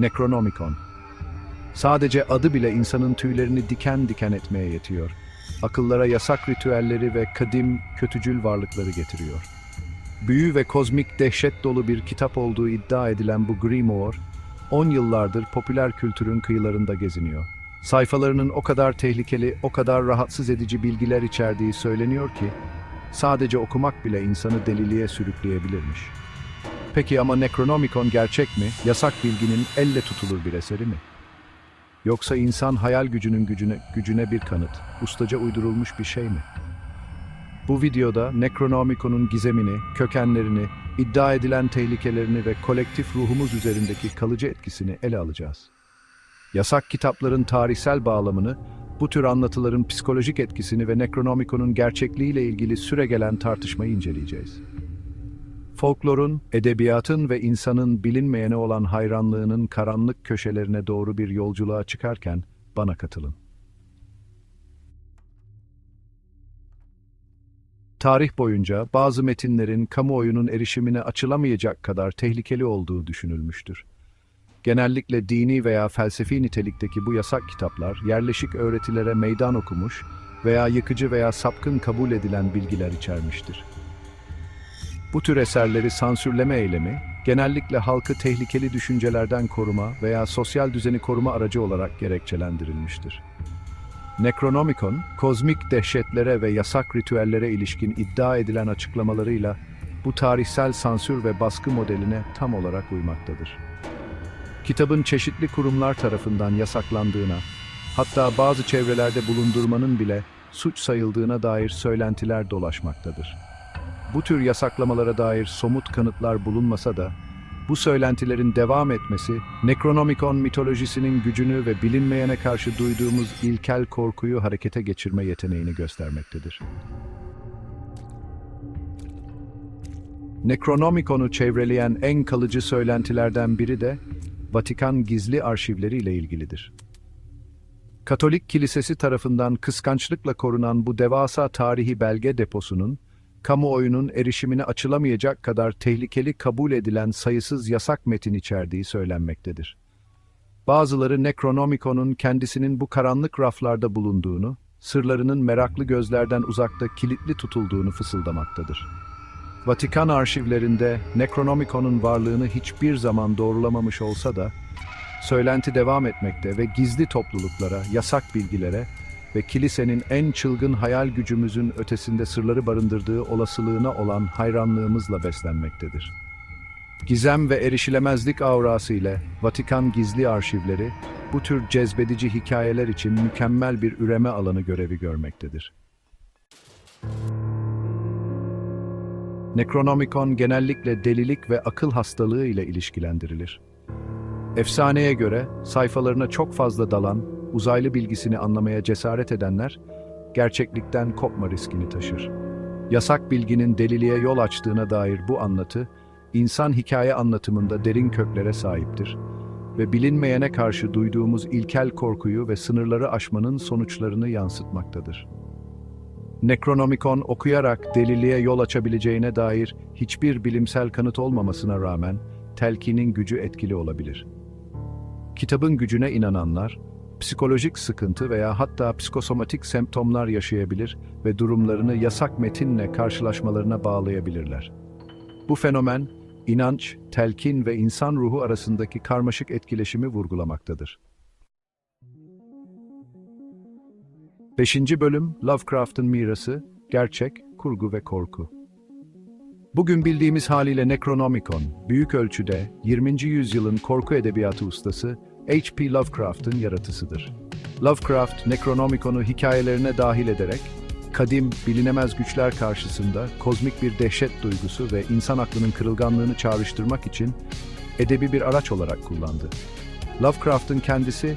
Necronomicon. Sadece adı bile insanın tüylerini diken diken etmeye yetiyor. Akıllara yasak ritüelleri ve kadim, kötücül varlıkları getiriyor. Büyü ve kozmik dehşet dolu bir kitap olduğu iddia edilen bu Grimoire, 10 yıllardır popüler kültürün kıyılarında geziniyor. Sayfalarının o kadar tehlikeli, o kadar rahatsız edici bilgiler içerdiği söyleniyor ki, sadece okumak bile insanı deliliğe sürükleyebilirmiş. Peki ama Necronomicon gerçek mi, yasak bilginin elle tutulur bir eseri mi? Yoksa insan hayal gücünün gücüne, gücüne bir kanıt, ustaca uydurulmuş bir şey mi? Bu videoda Necronomicon'un gizemini, kökenlerini, iddia edilen tehlikelerini ve kolektif ruhumuz üzerindeki kalıcı etkisini ele alacağız. Yasak kitapların tarihsel bağlamını, bu tür anlatıların psikolojik etkisini ve Necronomicon'un gerçekliğiyle ilgili süregelen tartışmayı inceleyeceğiz. Folklorun, edebiyatın ve insanın bilinmeyene olan hayranlığının karanlık köşelerine doğru bir yolculuğa çıkarken bana katılın. Tarih boyunca bazı metinlerin kamuoyunun erişimine açılamayacak kadar tehlikeli olduğu düşünülmüştür. Genellikle dini veya felsefi nitelikteki bu yasak kitaplar yerleşik öğretilere meydan okumuş veya yıkıcı veya sapkın kabul edilen bilgiler içermiştir. Bu tür eserleri sansürleme eylemi, genellikle halkı tehlikeli düşüncelerden koruma veya sosyal düzeni koruma aracı olarak gerekçelendirilmiştir. Necronomicon, kozmik dehşetlere ve yasak ritüellere ilişkin iddia edilen açıklamalarıyla bu tarihsel sansür ve baskı modeline tam olarak uymaktadır. Kitabın çeşitli kurumlar tarafından yasaklandığına, hatta bazı çevrelerde bulundurmanın bile suç sayıldığına dair söylentiler dolaşmaktadır. Bu tür yasaklamalara dair somut kanıtlar bulunmasa da, bu söylentilerin devam etmesi, Necronomicon mitolojisinin gücünü ve bilinmeyene karşı duyduğumuz ilkel korkuyu harekete geçirme yeteneğini göstermektedir. Necronomicon'u çevreleyen en kalıcı söylentilerden biri de Vatikan gizli arşivleri ile ilgilidir. Katolik Kilisesi tarafından kıskançlıkla korunan bu devasa tarihi belge deposunun, kamuoyunun erişimine açılamayacak kadar tehlikeli kabul edilen sayısız yasak metin içerdiği söylenmektedir. Bazıları Necronomicon'un kendisinin bu karanlık raflarda bulunduğunu, sırlarının meraklı gözlerden uzakta kilitli tutulduğunu fısıldamaktadır. Vatikan arşivlerinde Necronomicon'un varlığını hiçbir zaman doğrulamamış olsa da, söylenti devam etmekte ve gizli topluluklara, yasak bilgilere ve kilisenin en çılgın hayal gücümüzün ötesinde sırları barındırdığı olasılığına olan hayranlığımızla beslenmektedir. Gizem ve erişilemezlik aurası ile Vatikan gizli arşivleri, bu tür cezbedici hikayeler için mükemmel bir üreme alanı görevi görmektedir. Necronomicon genellikle delilik ve akıl hastalığı ile ilişkilendirilir. Efsaneye göre sayfalarına çok fazla dalan, uzaylı bilgisini anlamaya cesaret edenler, gerçeklikten kopma riskini taşır. Yasak bilginin deliliğe yol açtığına dair bu anlatı, insan hikaye anlatımında derin köklere sahiptir ve bilinmeyene karşı duyduğumuz ilkel korkuyu ve sınırları aşmanın sonuçlarını yansıtmaktadır. Necronomicon okuyarak deliliğe yol açabileceğine dair hiçbir bilimsel kanıt olmamasına rağmen telkinin gücü etkili olabilir. Kitabın gücüne inananlar, psikolojik sıkıntı veya hatta psikosomatik semptomlar yaşayabilir ve durumlarını yasak metinle karşılaşmalarına bağlayabilirler. Bu fenomen, inanç, telkin ve insan ruhu arasındaki karmaşık etkileşimi vurgulamaktadır. 5. Bölüm Lovecraft'ın mirası, gerçek, kurgu ve korku. Bugün bildiğimiz haliyle Necronomicon, büyük ölçüde 20. yüzyılın korku edebiyatı ustası H.P. Lovecraft'ın yaratısıdır. Lovecraft, Necronomicon'u hikayelerine dahil ederek, kadim, bilinemez güçler karşısında kozmik bir dehşet duygusu ve insan aklının kırılganlığını çağrıştırmak için edebi bir araç olarak kullandı. Lovecraft'ın kendisi,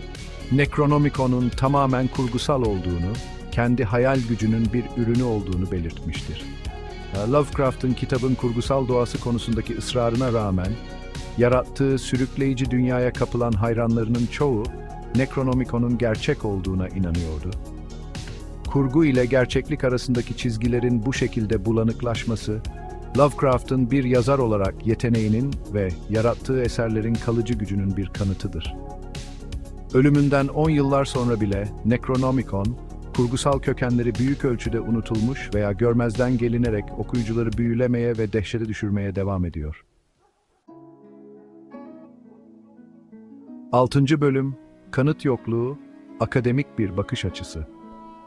Necronomicon'un tamamen kurgusal olduğunu, kendi hayal gücünün bir ürünü olduğunu belirtmiştir. Lovecraft'ın kitabın kurgusal doğası konusundaki ısrarına rağmen, yarattığı sürükleyici dünyaya kapılan hayranlarının çoğu, Necronomicon'un gerçek olduğuna inanıyordu. Kurgu ile gerçeklik arasındaki çizgilerin bu şekilde bulanıklaşması, Lovecraft'ın bir yazar olarak yeteneğinin ve yarattığı eserlerin kalıcı gücünün bir kanıtıdır. Ölümünden 10 yıllar sonra bile Necronomicon, kurgusal kökenleri büyük ölçüde unutulmuş veya görmezden gelinerek okuyucuları büyülemeye ve dehşete düşürmeye devam ediyor. 6. Bölüm Kanıt Yokluğu Akademik bir bakış açısı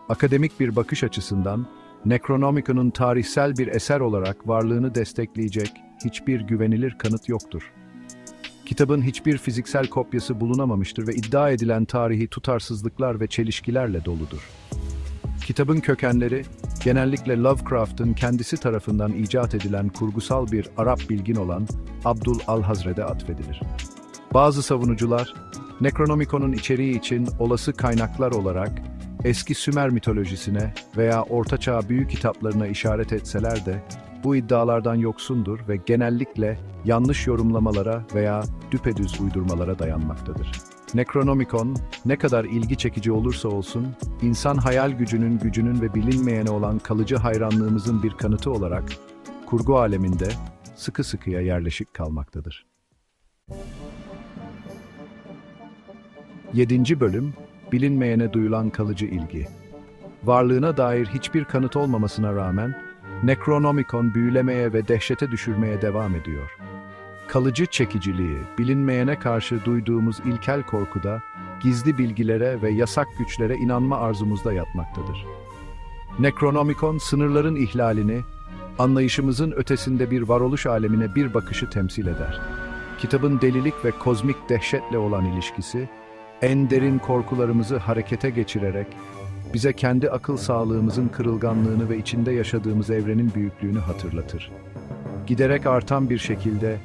Akademik bir bakış açısından Necronomicon'un tarihsel bir eser olarak varlığını destekleyecek hiçbir güvenilir kanıt yoktur. Kitabın hiçbir fiziksel kopyası bulunamamıştır ve iddia edilen tarihi tutarsızlıklar ve çelişkilerle doludur. Kitabın kökenleri genellikle Lovecraft'ın kendisi tarafından icat edilen kurgusal bir Arap bilgin olan Abdul al-Hazred'e atfedilir. Bazı savunucular, Necronomicon'un içeriği için olası kaynaklar olarak eski Sümer mitolojisine veya Ortaçağ büyük kitaplarına işaret etseler de bu iddialardan yoksundur ve genellikle yanlış yorumlamalara veya düpedüz uydurmalara dayanmaktadır. Necronomicon ne kadar ilgi çekici olursa olsun, insan hayal gücünün gücünün ve bilinmeyene olan kalıcı hayranlığımızın bir kanıtı olarak kurgu aleminde sıkı sıkıya yerleşik kalmaktadır. 7. Bölüm Bilinmeyene duyulan kalıcı ilgi. Varlığına dair hiçbir kanıt olmamasına rağmen Necronomicon büyülemeye ve dehşete düşürmeye devam ediyor. Kalıcı çekiciliği, bilinmeyene karşı duyduğumuz ilkel korkuda, gizli bilgilere ve yasak güçlere inanma arzumuzda yatmaktadır. Necronomicon sınırların ihlalini, anlayışımızın ötesinde bir varoluş alemine bir bakışı temsil eder. Kitabın delilik ve kozmik dehşetle olan ilişkisi, en derin korkularımızı harekete geçirerek bize kendi akıl sağlığımızın kırılganlığını ve içinde yaşadığımız evrenin büyüklüğünü hatırlatır. Giderek artan bir şekilde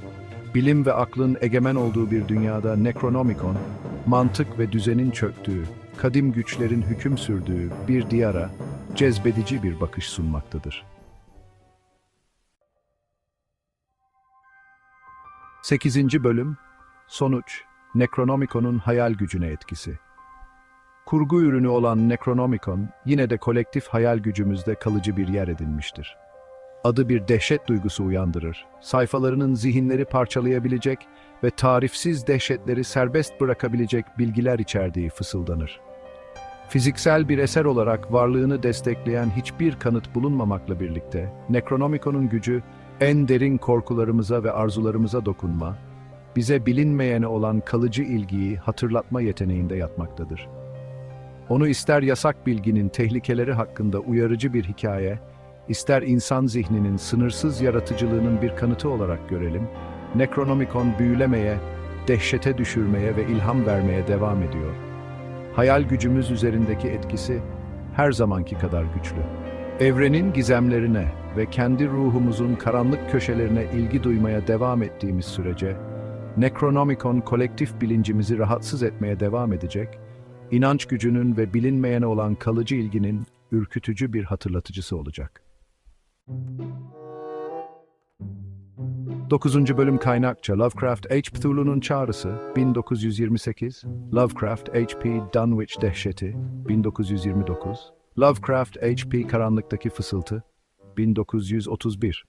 bilim ve aklın egemen olduğu bir dünyada Necronomicon, mantık ve düzenin çöktüğü, kadim güçlerin hüküm sürdüğü bir diyara cezbedici bir bakış sunmaktadır. 8. Bölüm Sonuç Necronomicon'un hayal gücüne etkisi. Kurgu ürünü olan Necronomicon yine de kolektif hayal gücümüzde kalıcı bir yer edinmiştir. Adı bir dehşet duygusu uyandırır. Sayfalarının zihinleri parçalayabilecek ve tarifsiz dehşetleri serbest bırakabilecek bilgiler içerdiği fısıldanır. Fiziksel bir eser olarak varlığını destekleyen hiçbir kanıt bulunmamakla birlikte, Necronomicon'un gücü en derin korkularımıza ve arzularımıza dokunma, bize bilinmeyene olan kalıcı ilgiyi hatırlatma yeteneğinde yatmaktadır. Onu ister yasak bilginin tehlikeleri hakkında uyarıcı bir hikaye, ister insan zihninin sınırsız yaratıcılığının bir kanıtı olarak görelim, Necronomicon büyülemeye, dehşete düşürmeye ve ilham vermeye devam ediyor. Hayal gücümüz üzerindeki etkisi her zamanki kadar güçlü. Evrenin gizemlerine ve kendi ruhumuzun karanlık köşelerine ilgi duymaya devam ettiğimiz sürece, Necronomicon kolektif bilincimizi rahatsız etmeye devam edecek, inanç gücünün ve bilinmeyene olan kalıcı ilginin ürkütücü bir hatırlatıcısı olacak. 9. Bölüm kaynakça Lovecraft H. Cthulhu'nun Çağrısı 1928, Lovecraft H.P. Dunwich Dehşeti 1929, Lovecraft H.P. Karanlıktaki Fısıltı 1931